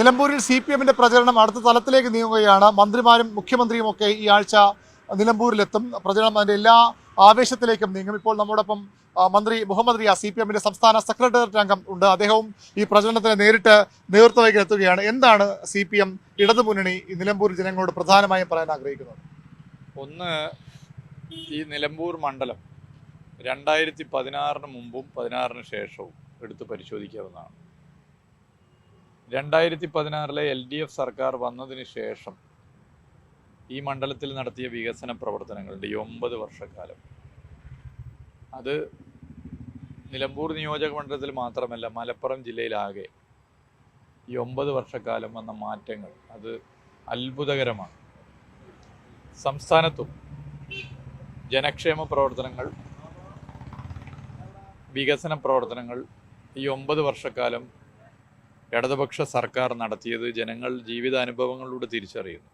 നിലമ്പൂരിൽ C P എമ്മിന്റെ പ്രചരണം അടുത്ത തലത്തിലേക്ക് നീങ്ങുകയാണ്. മന്ത്രിമാരും മുഖ്യമന്ത്രിയും ഒക്കെ ഈ ആഴ്ച നിലമ്പൂരിലെത്തും. പ്രചരണം അതിന്റെ എല്ലാ ആവേശത്തിലേക്കും നീങ്ങും. ഇപ്പോൾ നമ്മോടൊപ്പം മന്ത്രി മുഹമ്മദ് റിയാസ് സി പി എമ്മിന്റെ സംസ്ഥാന സെക്രട്ടേറിയറ്റ് അംഗം ഉണ്ട്. അദ്ദേഹവും ഈ പ്രചരണത്തിന് നേരിട്ട് നേതൃത്വം വഹിക്കാൻ എത്തുകയാണ്. എന്താണ് സി പി എം ഇടതുമുന്നണി ഈ നിലമ്പൂർ ജനങ്ങളോട് പ്രധാനമായും പറയാൻ ആഗ്രഹിക്കുന്നത്? ഒന്ന് ഈ നിലമ്പൂർ മണ്ഡലം രണ്ടായിരത്തി പതിനാറിന് മുമ്പും പതിനാറിന് ശേഷവും എടുത്ത് പരിശോധിക്കാവുന്നതാണ്. രണ്ടായിരത്തി പതിനാറിലെ എൽ ഡി എഫ് സർക്കാർ വന്നതിന് ശേഷം ഈ മണ്ഡലത്തിൽ നടത്തിയ വികസന പ്രവർത്തനങ്ങളുടെ ഈ ഒമ്പത് വർഷക്കാലം. അത് നിലമ്പൂർ നിയോജക മണ്ഡലത്തിൽ മാത്രമല്ല മലപ്പുറം ജില്ലയിലാകെ ഈ ഒമ്പത് വർഷക്കാലം വന്ന മാറ്റങ്ങൾ അത് അത്ഭുതകരമാണ്. സംസ്ഥാനത്തും ജനക്ഷേമ പ്രവർത്തനങ്ങൾ വികസന പ്രവർത്തനങ്ങൾ ഈ ഒമ്പത് വർഷക്കാലം ഇടതുപക്ഷ സർക്കാർ നടത്തിയത് ജനങ്ങൾ ജീവിതാനുഭവങ്ങളിലൂടെ തിരിച്ചറിയുന്നു.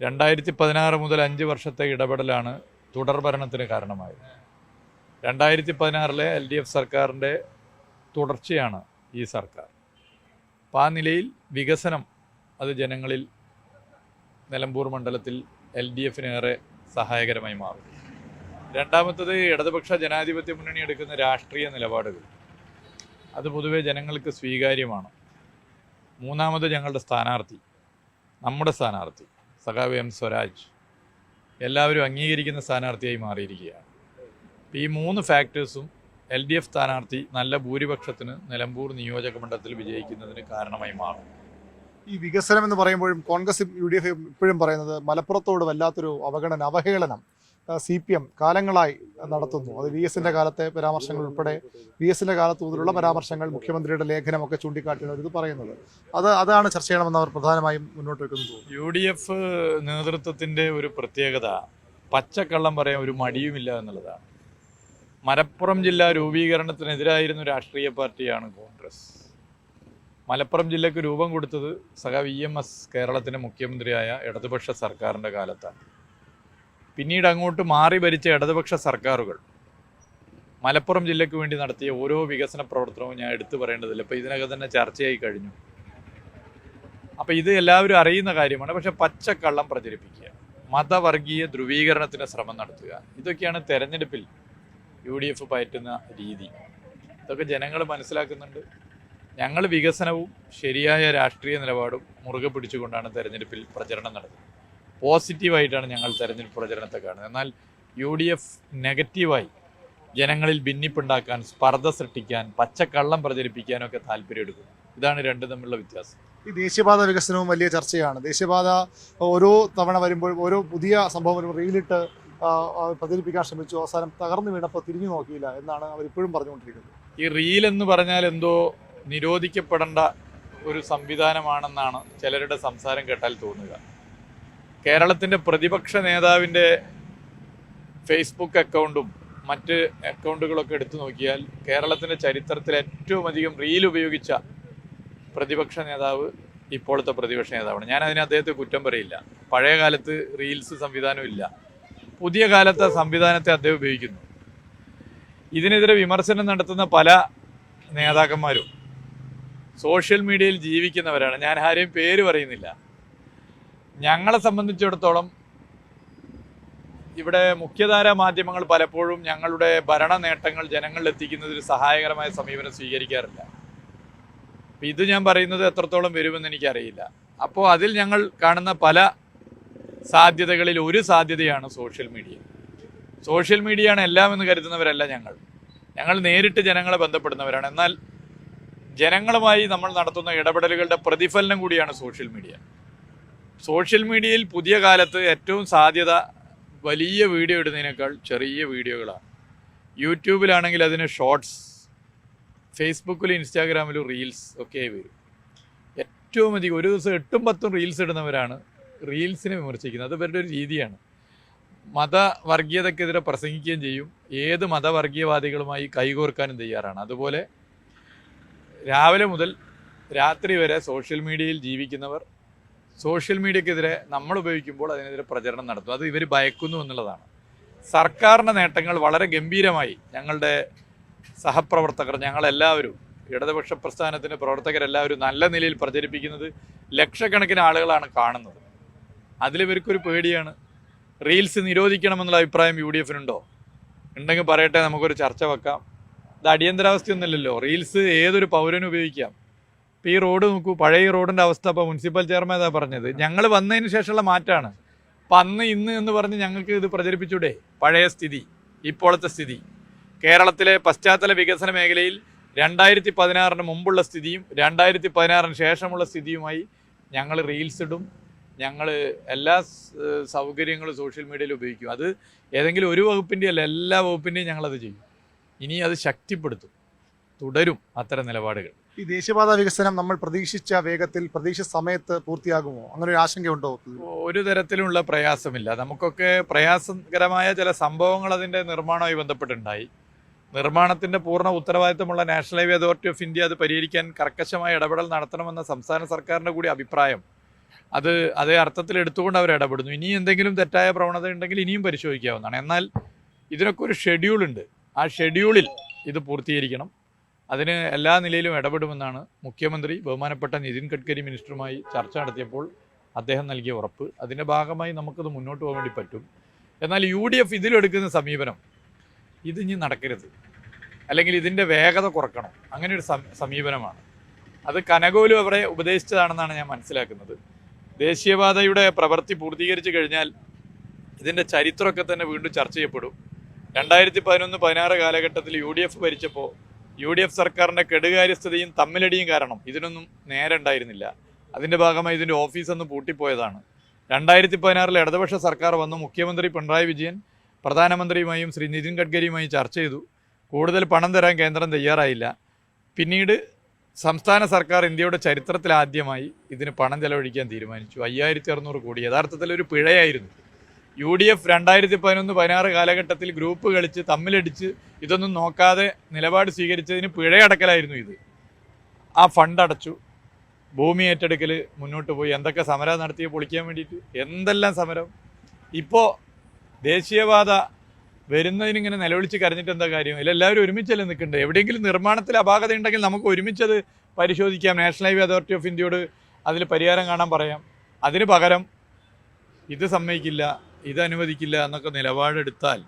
രണ്ടായിരത്തി പതിനാറ് മുതൽ അഞ്ച് വർഷത്തെ ഇടപെടലാണ് തുടർ ഭരണത്തിന് കാരണമായത്. രണ്ടായിരത്തി പതിനാറിലെ എൽ ഡി എഫ് സർക്കാരിന്റെ തുടർച്ചയാണ് ഈ സർക്കാർ. അപ്പോൾ ആ നിലയിൽ വികസനം അത് ജനങ്ങളിൽ നിലമ്പൂർ മണ്ഡലത്തിൽ എൽ ഡി എഫിനേറെ സഹായകരമായി മാറും രണ്ടാമത്തത് ഇടതുപക്ഷ ജനാധിപത്യ മുന്നണി എടുക്കുന്ന രാഷ്ട്രീയ നിലപാടുകൾ. അത് പൊതുവേ ജനങ്ങൾക്ക് സ്വീകാര്യമാണ്. മൂന്നാമത് ഞങ്ങളുടെ സ്ഥാനാർത്ഥി നമ്മുടെ സ്ഥാനാർത്ഥി സഖാവ് എം സ്വരാജ്. എല്ലാവരും അംഗീകരിക്കുന്ന സ്ഥാനാർത്ഥിയായി മാറിയിരിക്കുകയാണ്. ഈ മൂന്ന് ഫാക്ടേഴ്സും എൽ ഡി എഫ് സ്ഥാനാർത്ഥി നല്ല ഭൂരിപക്ഷത്തിന് നിലമ്പൂർ നിയോജക മണ്ഡലത്തിൽ വിജയിക്കുന്നതിന് കാരണമായി മാറും. ഈ വികസനം എന്ന് പറയുമ്പോഴും കോൺഗ്രസ് യു ഡി എഫ് ഇപ്പോഴും പറയുന്നത് മലപ്പുറത്തോട് വല്ലാത്തൊരു അവഗണന അവഹേളനം. സി പി എം കാലങ്ങളായി നടത്തുന്നു. അത് വി എസിന്റെ കാലത്തെ പരാമർശങ്ങൾ ഉൾപ്പെടെ വി എസിന്റെ കാലത്ത് മുതലുള്ള പരാമർശങ്ങൾ മുഖ്യമന്ത്രിയുടെ ലേഖനമൊക്കെ ചൂണ്ടിക്കാട്ടിയാണ് ഇത് പറയുന്നത്. അത് അതാണ് ചർച്ച ചെയ്യണമെന്ന് അവർ പ്രധാനമായും മുന്നോട്ട് വെക്കുന്നത് യു ഡി എഫ് നേതൃത്വത്തിന്റെ ഒരു പ്രത്യേകത പച്ചക്കള്ളം പറയാൻ ഒരു മടിയുമില്ല എന്നുള്ളതാണ്. മലപ്പുറം ജില്ലാ രൂപീകരണത്തിനെതിരായിരുന്ന രാഷ്ട്രീയ പാർട്ടിയാണ് കോൺഗ്രസ്. മലപ്പുറം ജില്ലയ്ക്ക് രൂപം കൊടുത്തത് സഹ വി എം എസ് കേരളത്തിന്റെ മുഖ്യമന്ത്രിയായ ഇടതുപക്ഷ സർക്കാരിന്റെ കാലത്താണ്. പിന്നീട് അങ്ങോട്ട് മാറി ഭരിച്ച ഇടതുപക്ഷ സർക്കാരുകൾ. മലപ്പുറം ജില്ലയ്ക്ക് വേണ്ടി നടത്തിയ ഓരോ വികസന പ്രവർത്തനവും ഞാൻ എടുത്തു പറയേണ്ടതില്ല. ഇപ്പോൾ ഇതിനകം തന്നെ ചർച്ചയായി കഴിഞ്ഞു. അപ്പോൾ ഇത് എല്ലാവരും അറിയുന്ന കാര്യമാണ്. പക്ഷെ പച്ചക്കള്ളം പ്രചരിപ്പിക്കുക മതവർഗീയ ധ്രുവീകരണത്തിന് ശ്രമം നടത്തുക ഇതൊക്കെയാണ് തെരഞ്ഞെടുപ്പിൽ യു ഡി എഫ് പയറ്റുന്ന രീതി. ഇതൊക്കെ ജനങ്ങൾ മനസ്സിലാക്കുന്നുണ്ട്. ഞങ്ങൾ വികസനവും ശരിയായ രാഷ്ട്രീയ നിലപാടും മുറുകെ പിടിച്ചുകൊണ്ടാണ് തെരഞ്ഞെടുപ്പിൽ പ്രചരണം നടത്തുന്നത്. പോസിറ്റീവായിട്ടാണ് ഞങ്ങൾ തെരഞ്ഞെടുപ്പ് പ്രചരണത്തെ കാണുന്നത്. എന്നാൽ യു ഡി എഫ് നെഗറ്റീവായി ജനങ്ങളിൽ ഭിന്നിപ്പുണ്ടാക്കാൻ സ്പർദ്ധ സൃഷ്ടിക്കാൻ പച്ചക്കള്ളം പ്രചരിപ്പിക്കാനൊക്കെ താല്പര്യമെടുക്കുന്നു. ഇതാണ് രണ്ടും തമ്മിലുള്ള വ്യത്യാസം. ഈ ദേശീയപാത വികസനവും വലിയ ചർച്ചയാണ്. ദേശീയപാത ഓരോ തവണ വരുമ്പോൾ ഓരോ പുതിയ സംഭവം വരുമ്പോൾ റീലിട്ട് പ്രചരിപ്പിക്കാൻ ശ്രമിച്ചു. അവസാനം തകർന്നു വീണപ്പോൾ തിരിഞ്ഞു നോക്കിയില്ല എന്നാണ് അവരിപ്പോഴും പറഞ്ഞുകൊണ്ടിരിക്കുന്നത്. ഈ റീൽ എന്ന് പറഞ്ഞാൽ എന്തോ നിരോധിക്കപ്പെടേണ്ട ഒരു സംവിധാനമാണെന്നാണ് ചിലരുടെ സംസാരം കേട്ടാൽ തോന്നുക. കേരളത്തിന്റെ പ്രതിപക്ഷ നേതാവിന്റെ ഫേസ്ബുക്ക് അക്കൗണ്ടും മറ്റ് അക്കൗണ്ടുകളൊക്കെ എടുത്തു നോക്കിയാൽ കേരളത്തിന്റെ ചരിത്രത്തിൽ ഏറ്റവും അധികം റീൽ ഉപയോഗിച്ച പ്രതിപക്ഷ നേതാവ് ഇപ്പോഴത്തെ പ്രതിപക്ഷ നേതാവാണ്. ഞാൻ അതിന് അദ്ദേഹത്തെ കുറ്റം പറയില്ല. പഴയ കാലത്ത് റീൽസ് സംവിധാനം ഇല്ല. പുതിയ കാലത്തെ സംവിധാനത്തെ അദ്ദേഹം ഉപയോഗിക്കുന്നു. ഇതിനെതിരെ വിമർശനം നടത്തുന്ന പല നേതാക്കന്മാരും സോഷ്യൽ മീഡിയയിൽ ജീവിക്കുന്നവരാണ്. ഞാൻ ആരെയും പേര് പറയുന്നില്ല. ഞങ്ങളെ സംബന്ധിച്ചിടത്തോളം ഇവിടെ മുഖ്യധാര മാധ്യമങ്ങൾ പലപ്പോഴും ഞങ്ങളുടെ ഭരണ നേട്ടങ്ങൾ ജനങ്ങളിൽ എത്തിക്കുന്നതിൽ സഹായകരമായ സമീപനം സ്വീകരിക്കാറില്ല. അപ്പം ഇത് ഞാൻ പറയുന്നത് എത്രത്തോളം വരുമെന്ന് എനിക്കറിയില്ല. അപ്പോൾ അതിൽ ഞങ്ങൾ കാണുന്ന പല സാധ്യതകളിൽ ഒരു സാധ്യതയാണ് സോഷ്യൽ മീഡിയ. സോഷ്യൽ മീഡിയയാണ് എല്ലാം എന്ന് കരുതുന്നവരല്ല ഞങ്ങൾ. ഞങ്ങൾ നേരിട്ട് ജനങ്ങളെ ബന്ധപ്പെടുന്നവരാണ്. എന്നാൽ ജനങ്ങളുമായി നമ്മൾ നടത്തുന്ന ഇടപെടലുകളുടെ പ്രതിഫലനം കൂടിയാണ് സോഷ്യൽ മീഡിയ. സോഷ്യൽ മീഡിയയിൽ പുതിയ കാലത്ത് ഏറ്റവും സാധ്യത വലിയ വീഡിയോ ഇടുന്നതിനേക്കാൾ ചെറിയ വീഡിയോകളാണ്. യൂട്യൂബിലാണെങ്കിൽ അതിന് ഷോർട്സ് ഫേസ്ബുക്കിലും ഇൻസ്റ്റാഗ്രാമിലും റീൽസ് ഒക്കെ വരും. ഏറ്റവും അധികം ഒരു ദിവസം എട്ടും പത്തും റീൽസ് ഇടുന്നവരാണ് റീൽസിനെ വിമർശിക്കുന്നത്. അത് ഇവരുടെ ഒരു രീതിയാണ്. മതവർഗീയതക്കെതിരെ പ്രസംഗിക്കുകയും ചെയ്യും. ഏത് മതവർഗീയവാദികളുമായി കൈകോർക്കാനും തയ്യാറാണ്. അതുപോലെ രാവിലെ മുതൽ രാത്രി വരെ സോഷ്യൽ മീഡിയയിൽ ജീവിക്കുന്നവർ സോഷ്യൽ മീഡിയക്കെതിരെ നമ്മൾ ഉപയോഗിക്കുമ്പോൾ അതിനെതിരെ പ്രചരണം നടത്തും. അത് ഇവർ ഭയക്കുന്നു എന്നുള്ളതാണ്. സർക്കാരിന്റെ നേട്ടങ്ങൾ വളരെ ഗംഭീരമായി ഞങ്ങളുടെ സഹപ്രവർത്തകർ ഞങ്ങളെല്ലാവരും ഇടതുപക്ഷ പ്രസ്ഥാനത്തിന്റെ പ്രവർത്തകരെല്ലാവരും നല്ല നിലയിൽ പ്രചരിപ്പിക്കുന്നത് ലക്ഷക്കണക്കിന് ആളുകളാണ് കാണുന്നത്. അതിലിവർക്കൊരു പേടിയാണ്. റീൽസ് നിരോധിക്കണമെന്നുള്ള അഭിപ്രായം യു ഡി എഫിനുണ്ടോ ഉണ്ടെങ്കിൽ പറയട്ടെ നമുക്കൊരു ചർച്ച വെക്കാം. ഇത് അടിയന്തരാവസ്ഥയൊന്നുമില്ലല്ലോ. റീൽസ് ഏതൊരു പൗരനും ഉപയോഗിക്കാം. ഇപ്പം ഈ റോഡ് നോക്കൂ പഴയ റോഡിന്റെ അവസ്ഥ ഇപ്പോൾ മുനിസിപ്പൽ ചെയർമാൻ ഇതാ പറഞ്ഞത്. ഞങ്ങൾ വന്നതിന് ശേഷമുള്ള മാറ്റമാണ്. അപ്പം അന്ന് ഇന്ന് എന്ന് പറഞ്ഞ് ഞങ്ങൾക്ക് ഇത് പ്രചരിപ്പിച്ചൂടെ? പഴയ സ്ഥിതി ഇപ്പോഴത്തെ സ്ഥിതി. കേരളത്തിലെ പശ്ചാത്തല വികസന മേഖലയിൽ രണ്ടായിരത്തി പതിനാറിന് മുമ്പുള്ള സ്ഥിതിയും രണ്ടായിരത്തി പതിനാറിന് ശേഷമുള്ള സ്ഥിതിയുമായി ഞങ്ങൾ റീൽസ് ഇടും. ഞങ്ങൾ എല്ലാ സൗകര്യങ്ങളും സോഷ്യൽ മീഡിയയിൽ ഉപയോഗിക്കും. അത് ഏതെങ്കിലും ഒരു വകുപ്പിന്റെ അല്ല എല്ലാ വകുപ്പിന്റെയും ഞങ്ങളത് ചെയ്യും. ഇനി അത് ശക്തിപ്പെടുത്തും തുടരും അത്തരം നിലപാടുകൾ. ഈ ദേശീയപാത വികസനം നമ്മൾ പ്രതീക്ഷിച്ച വേഗത്തിൽ പ്രതീക്ഷിച്ച സമയത്ത് പൂർത്തിയാകുമോ? അങ്ങനെ ഒരു ആശങ്കയുണ്ടോ ഒരു തരത്തിലുള്ള പ്രയാസമില്ല. നമുക്കൊക്കെ പ്രയാസകരമായ ചില സംഭവങ്ങൾ അതിന്റെ നിർമ്മാണവുമായി ബന്ധപ്പെട്ടുണ്ടായി. നിർമ്മാണത്തിന്റെ പൂർണ ഉത്തരവാദിത്തമുള്ള national highway authority of India അത് പരിഹരിക്കാൻ കർക്കശമായ ഇടപെടൽ നടത്തണമെന്ന സംസ്ഥാന സർക്കാരിന്റെ കൂടി അഭിപ്രായം. അത് അതേ അർത്ഥത്തിൽ എടുത്തുകൊണ്ട് അവർ ഇടപെടുന്നു. ഇനി എന്തെങ്കിലും തെറ്റായ പ്രവണത ഉണ്ടെങ്കിൽ ഇനിയും പരിശോധിക്കാവുന്നതാണ്. എന്നാൽ ഇതിനൊക്കെ ഒരു ഷെഡ്യൂളുണ്ട്. ആ ഷെഡ്യൂളിൽ ഇത് പൂർത്തീകരിക്കണം. അതിന് എല്ലാ നിലയിലും ഇടപെടുമെന്നാണ് മുഖ്യമന്ത്രി ബഹുമാനപ്പെട്ട നിതിൻ ഗഡ്കരി മിനിസ്റ്ററുമായി ചർച്ച നടത്തിയപ്പോൾ അദ്ദേഹം നൽകിയ ഉറപ്പ്. അതിന്റെ ഭാഗമായി നമുക്കത് മുന്നോട്ട് പോകാൻ വേണ്ടി പറ്റും. എന്നാൽ യു ഡി എഫ് ഇതിലെടുക്കുന്ന സമീപനം ഇത് ഇനി നടക്കരുത്. അല്ലെങ്കിൽ ഇതിന്റെ വേഗത കുറക്കണം. അങ്ങനെ ഒരു സമീപനമാണ്. അത് കനകോലു അവരെ ഉപദേശിച്ചതാണെന്നാണ് ഞാൻ മനസ്സിലാക്കുന്നത്. ദേശീയപാതയുടെ പ്രവൃത്തി പൂർത്തീകരിച്ചു കഴിഞ്ഞാൽ ഇതിന്റെ ചരിത്രമൊക്കെ തന്നെ വീണ്ടും ചർച്ച ചെയ്യപ്പെടും. രണ്ടായിരത്തി പതിനൊന്ന് പതിനാറ് കാലഘട്ടത്തിൽ യു ഡി എഫ് ഭരിച്ചപ്പോൾ യു ഡി എഫ് സർക്കാരിന്റെ കെടുകാര്യസ്ഥതയും തമ്മിലടിയും കാരണം ഇതിനൊന്നും നേരെ ഉണ്ടായിരുന്നില്ല. അതിന്റെ ഭാഗമായി ഇതിന്റെ ഓഫീസ് ഒന്ന് പൂട്ടിപ്പോയതാണ്. രണ്ടായിരത്തി പതിനാറിൽ ഇടതുപക്ഷ സർക്കാർ വന്ന് മുഖ്യമന്ത്രി പിണറായി വിജയൻ പ്രധാനമന്ത്രിയുമായും ശ്രീ നിതിൻ ഗഡ്കരിയുമായും ചർച്ച ചെയ്തു. കൂടുതൽ പണം തരാൻ കേന്ദ്രം തയ്യാറായില്ല. പിന്നീട് സംസ്ഥാന സർക്കാർ ഇന്ത്യയുടെ ചരിത്രത്തിലാദ്യമായി ഇതിന് പണം ചെലവഴിക്കാൻ തീരുമാനിച്ചു. അയ്യായിരത്തി അറുന്നൂറ് കോടി. യഥാർത്ഥത്തിൽ ഒരു പിഴയായിരുന്നു. യു ഡി എഫ് രണ്ടായിരത്തി പതിനൊന്ന് പതിനാറ് കാലഘട്ടത്തിൽ ഗ്രൂപ്പ് കളിച്ച് തമ്മിലടിച്ച് ഇതൊന്നും നോക്കാതെ നിലപാട് സ്വീകരിച്ചതിന് പിഴയടക്കലായിരുന്നു ഇത്. ആ ഫണ്ട് അടച്ചു. ഭൂമി ഏറ്റെടുക്കൽ മുന്നോട്ട് പോയി. എന്തൊക്കെ സമരം നടത്തിയ പൊളിക്കാൻ വേണ്ടിയിട്ട്? എന്തെല്ലാം സമരം? ഇപ്പോൾ ദേശീയപാത വരുന്നതിനിങ്ങനെ നിലവിളിച്ച് കരഞ്ഞിട്ട് എന്താ കാര്യം? എല്ലാവരും ഒരുമിച്ചല്ലേ നിൽക്കുന്നുണ്ട് എവിടെയെങ്കിലും നിർമ്മാണത്തിൽ അപാകത ഉണ്ടെങ്കിൽ നമുക്ക് ഒരുമിച്ചത് പരിശോധിക്കാം. നാഷണൽ ഹൈവേ അതോറിറ്റി ഓഫ് ഇന്ത്യയോട് അതിൽ പരിഹാരം കാണാൻ പറയാം. അതിന് പകരം ഇത് സമ്മതിക്കില്ല. ഇത് അനുവദിക്കില്ല എന്നൊക്കെ നിലപാടെടുത്താൽ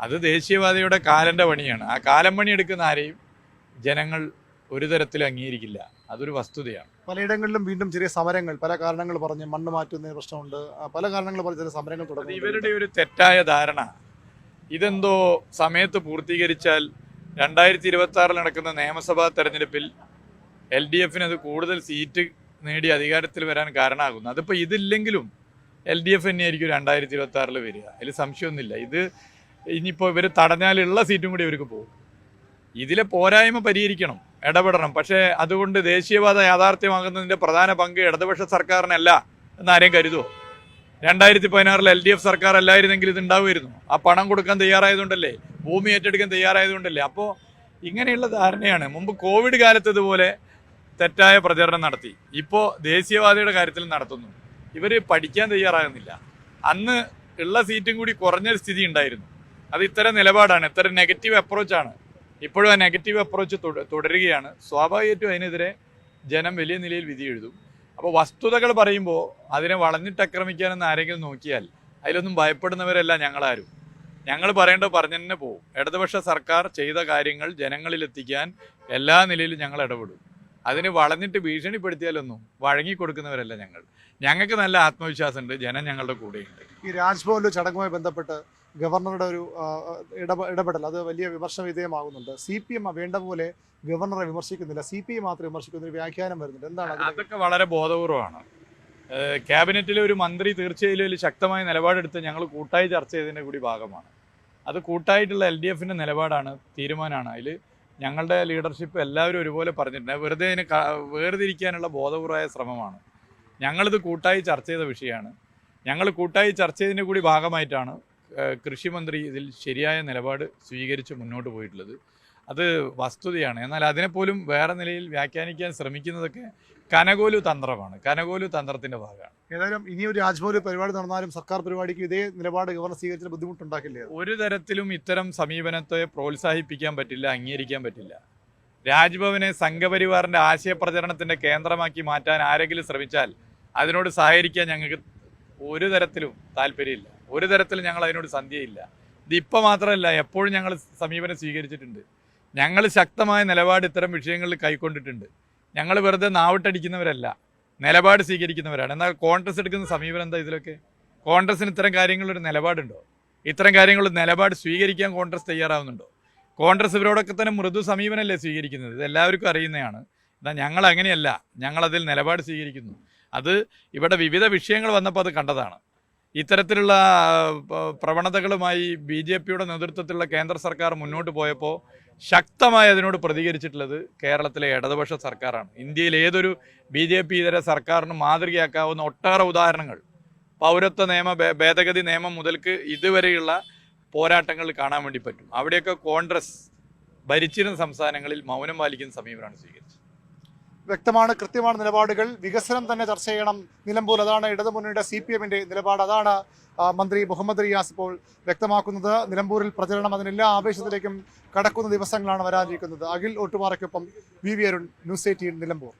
അത് ദേശീയവാദിയുടെ കാലന്റെ പണിയാണ്. ആ കാലം പണി എടുക്കുന്ന ആരെയും ജനങ്ങൾ ഒരു തരത്തിൽ അംഗീകരിക്കില്ല. അതൊരു വസ്തുതയാണ്. പലയിടങ്ങളിലും വീണ്ടും ചെറിയ സമരങ്ങൾ പല കാരണങ്ങൾ പറഞ്ഞ് മണ്ണ് മാറ്റുന്ന പ്രശ്നമുണ്ട്. പല കാരണങ്ങൾ പറഞ്ഞ് ചില സമരങ്ങൾ തുടങ്ങി ഇവരുടെ ഒരു തെറ്റായ ധാരണ. ഇതെന്തോ സമയത്ത് പൂർത്തീകരിച്ചാൽ രണ്ടായിരത്തി ഇരുപത്തി ആറിൽ നടക്കുന്ന നിയമസഭാ തെരഞ്ഞെടുപ്പിൽ എൽ ഡി എഫിന് അത് കൂടുതൽ സീറ്റ് നേടി അധികാരത്തിൽ വരാൻ കാരണമാകുന്നു. അതിപ്പോൾ ഇതില്ലെങ്കിലും എൽ ഡി എഫ് തന്നെയായിരിക്കും രണ്ടായിരത്തി ഇരുപത്തി ആറിൽ വരിക. അതിൽ സംശയമൊന്നുമില്ല. ഇത് ഇനിയിപ്പോൾ ഇവർ തടഞ്ഞാലുള്ള സീറ്റും കൂടി ഇവർക്ക് പോകും. ഇതിലെ പോരായ്മ പരിഹരിക്കണം ഇടപെടണം. പക്ഷേ അതുകൊണ്ട് ദേശീയവാദ യാഥാർത്ഥ്യമാകുന്നതിന്റെ പ്രധാന പങ്ക് ഇടതുപക്ഷ സർക്കാരിനല്ല എന്നാരെയും കരുതുമോ രണ്ടായിരത്തി പതിനാറിൽ എൽ ഡി എഫ് സർക്കാർ അല്ലായിരുന്നെങ്കിൽ ഇത് ഉണ്ടാവുമായിരുന്നു. ആ പണം കൊടുക്കാൻ തയ്യാറായതുകൊണ്ടല്ലേ? ഭൂമി ഏറ്റെടുക്കാൻ തയ്യാറായതുകൊണ്ടല്ലേ? അപ്പോൾ ഇങ്ങനെയുള്ള ധാരണയാണ്. മുമ്പ് കോവിഡ് കാലത്ത് ഇതുപോലെ തെറ്റായ പ്രചരണം നടത്തി. ഇപ്പോൾ ദേശീയവാദിയുടെ കാര്യത്തിൽ നടത്തുന്നു. ഇവർ പഠിക്കാൻ തയ്യാറാകുന്നില്ല. അന്ന് ഉള്ള സീറ്റും കൂടി കുറഞ്ഞൊരു സ്ഥിതി ഉണ്ടായിരുന്നു. അത് ഇത്തരം നിലപാടാണ് ഇത്തരം നെഗറ്റീവ് അപ്രോച്ചാണ് ഇപ്പോഴും ആ നെഗറ്റീവ് അപ്രോച്ച് തുടരുകയാണ്. സ്വാഭാവികമായിട്ടും അതിനെതിരെ ജനം വലിയ നിലയിൽ വിധി എഴുതും. അപ്പോൾ വസ്തുതകൾ പറയുമ്പോൾ അതിനെ വളഞ്ഞിട്ട് ആക്രമിക്കാനെന്ന് ആരെങ്കിലും നോക്കിയാൽ അതിലൊന്നും ഭയപ്പെടുന്നവരല്ല ഞങ്ങളാരും. ഞങ്ങൾ പറയേണ്ടത് പറഞ്ഞു തന്നെ പോകും ഇടതുപക്ഷ സർക്കാർ ചെയ്ത കാര്യങ്ങൾ ജനങ്ങളിലെത്തിക്കാൻ എല്ലാ നിലയിലും ഞങ്ങൾ ഇടപെടും. അതിന് വളഞ്ഞിട്ട് ഭീഷണിപ്പെടുത്തിയാലൊന്നും വഴങ്ങിക്കൊടുക്കുന്നവരല്ല ഞങ്ങൾ. ഞങ്ങൾക്ക് നല്ല ആത്മവിശ്വാസമുണ്ട് ജനം ഞങ്ങളുടെ കൂടെയുണ്ട്. ഈ രാജ്ഭവനിലെ ചടങ്ങുമായി ബന്ധപ്പെട്ട് ഗവർണറുടെ ഒരു ഇടപെടൽ അത് വലിയ വിമർശന വിധേയമാകുന്നുണ്ട്. സി പി എം വേണ്ട പോലെ ഗവർണറെ വിമർശിക്കുന്നില്ല. സി പി എം മാത്രം വിമർശിക്കുന്ന ഒരു വ്യാഖ്യാനം വരുന്നുണ്ട്. എന്താണ് അതൊക്കെ വളരെ ബോധപൂർവമാണ്. ക്യാബിനറ്റിലെ ഒരു മന്ത്രി തീർച്ചയായും ഒരു ശക്തമായ നിലപാടെടുത്ത് ഞങ്ങൾ കൂട്ടായി ചർച്ച ചെയ്തതിന്റെ കൂടി ഭാഗമാണ്. അത് കൂട്ടായിട്ടുള്ള എൽ ഡി എഫിന്റെ നിലപാടാണ് തീരുമാനമാണ്. അതിൽ ഞങ്ങളുടെ ലീഡർഷിപ്പ് എല്ലാവരും ഒരുപോലെ പറഞ്ഞിട്ടുണ്ട്. വെറുതെ അതിന് വേർതിരിക്കാനുള്ള ബോധപൂർവമായ ശ്രമമാണ്. ഞങ്ങളിത് കൂട്ടായി ചർച്ച ചെയ്ത വിഷയമാണ്. ഞങ്ങൾ കൂട്ടായി ചർച്ച ചെയ്തതിന്റെ കൂടി ഭാഗമായിട്ടാണ് കൃഷിമന്ത്രി ഇതിൽ ശരിയായ നിലപാട് സ്വീകരിച്ച് മുന്നോട്ട് പോയിട്ടുള്ളത്. അത് വസ്തുതയാണ്. എന്നാൽ അതിനെപ്പോലും വേറെ നിലയിൽ വ്യാഖ്യാനിക്കാൻ ശ്രമിക്കുന്നതൊക്കെ കനകോലു തന്ത്രമാണ്. കനകോലു തന്ത്രത്തിന്റെ ഭാഗമാണ്. ഏതായാലും ഇനി ഒരു രാജ്ഭവനിൽ പരിപാടി നടന്നാലും സർക്കാർ പരിപാടിക്ക് ഇതേ നിലപാട് ഗവർണർ സ്വീകരിച്ച ബുദ്ധിമുട്ടുണ്ടാക്കില്ല? ഒരു തരത്തിലും ഇത്തരം സമീപനത്തെ പ്രോത്സാഹിപ്പിക്കാൻ പറ്റില്ല അംഗീകരിക്കാൻ പറ്റില്ല. രാജ്ഭവനെ സംഘപരിവാറിന്റെ ആശയപ്രചരണത്തിന്റെ കേന്ദ്രമാക്കി മാറ്റാൻ ആരെങ്കിലും ശ്രമിച്ചാൽ അതിനോട് സഹകരിക്കാൻ ഞങ്ങൾക്ക് ഒരു തരത്തിലും താല്പര്യമില്ല. ഒരു തരത്തിലും ഞങ്ങൾ അതിനോട് സന്ധ്യയില്ല. ഇതിപ്പോൾ മാത്രമല്ല എപ്പോഴും ഞങ്ങൾ സമീപനം സ്വീകരിച്ചിട്ടുണ്ട്. ഞങ്ങൾ ശക്തമായ നിലപാട് ഇത്തരം വിഷയങ്ങളിൽ കൈക്കൊണ്ടിട്ടുണ്ട്. ഞങ്ങൾ വെറുതെ നാവിട്ടടിക്കുന്നവരല്ല നിലപാട് സ്വീകരിക്കുന്നവരാണ്. എന്നാൽ കോൺഗ്രസ് എടുക്കുന്ന സമീപനം എന്താ ഇതിലൊക്കെ? കോൺഗ്രസിന് ഇത്തരം കാര്യങ്ങളൊരു നിലപാടുണ്ടോ? ഇത്തരം കാര്യങ്ങൾ നിലപാട് സ്വീകരിക്കാൻ കോൺഗ്രസ് തയ്യാറാവുന്നുണ്ടോ? കോൺഗ്രസ് ഇവരോടൊക്കെ തന്നെ മൃദു സമീപനമല്ലേ സ്വീകരിക്കുന്നത്? ഇത് എല്ലാവർക്കും അറിയുന്നതാണ്. എന്നാൽ ഞങ്ങൾ അങ്ങനെയല്ല. ഞങ്ങളതിൽ നിലപാട് സ്വീകരിക്കുന്നു. അത് ഇവിടെ വിവിധ വിഷയങ്ങൾ വന്നപ്പോൾ അത് കണ്ടതാണ്. ഇത്തരത്തിലുള്ള പ്രവണതകളുമായി ബി ജെ പിയുടെ നേതൃത്വത്തിലുള്ള കേന്ദ്ര സർക്കാർ മുന്നോട്ട് പോയപ്പോൾ ശക്തമായി അതിനോട് പ്രതികരിച്ചിട്ടുള്ളത് കേരളത്തിലെ ഇടതുപക്ഷ സർക്കാരാണ്. ഇന്ത്യയിൽ ഏതൊരു ബി ജെ പി ഇതര സർക്കാരിനും മാതൃകയാക്കാവുന്ന ഒട്ടേറെ ഉദാഹരണങ്ങൾ. പൗരത്വ നിയമ ഭേദഗതി നിയമം മുതൽക്ക് ഇതുവരെയുള്ള പോരാട്ടങ്ങൾ കാണാൻ വേണ്ടി പറ്റും. അവിടെയൊക്കെ കോൺഗ്രസ് ഭരിച്ചിരുന്ന സംസ്ഥാനങ്ങളിൽ മൗനം പാലിക്കുന്ന സമീപനമാണ് സ്വീകരിച്ചത്. വ്യക്തമാണ് കൃത്യമാണ് നിലപാടുകൾ. വികസനം തന്നെ ചർച്ച ചെയ്യണം. നിലമ്പൂർ അതാണ് ഇടതുമുന്നണിയുടെ സി പി എമ്മിന്റെ നിലപാട്. അതാണ് മന്ത്രി മുഹമ്മദ് റിയാസ് ഇപ്പോൾ വ്യക്തമാക്കുന്നത്. നിലമ്പൂരിൽ പ്രചരണം അതിനെല്ലാ ആവേശത്തിലേക്കും കടക്കുന്ന ദിവസങ്ങളാണ് വരാനിരിക്കുന്നത്. Akhil ഒട്ടുപാറയ്ക്കൊപ്പം V V Arun news eighteen Nilambur.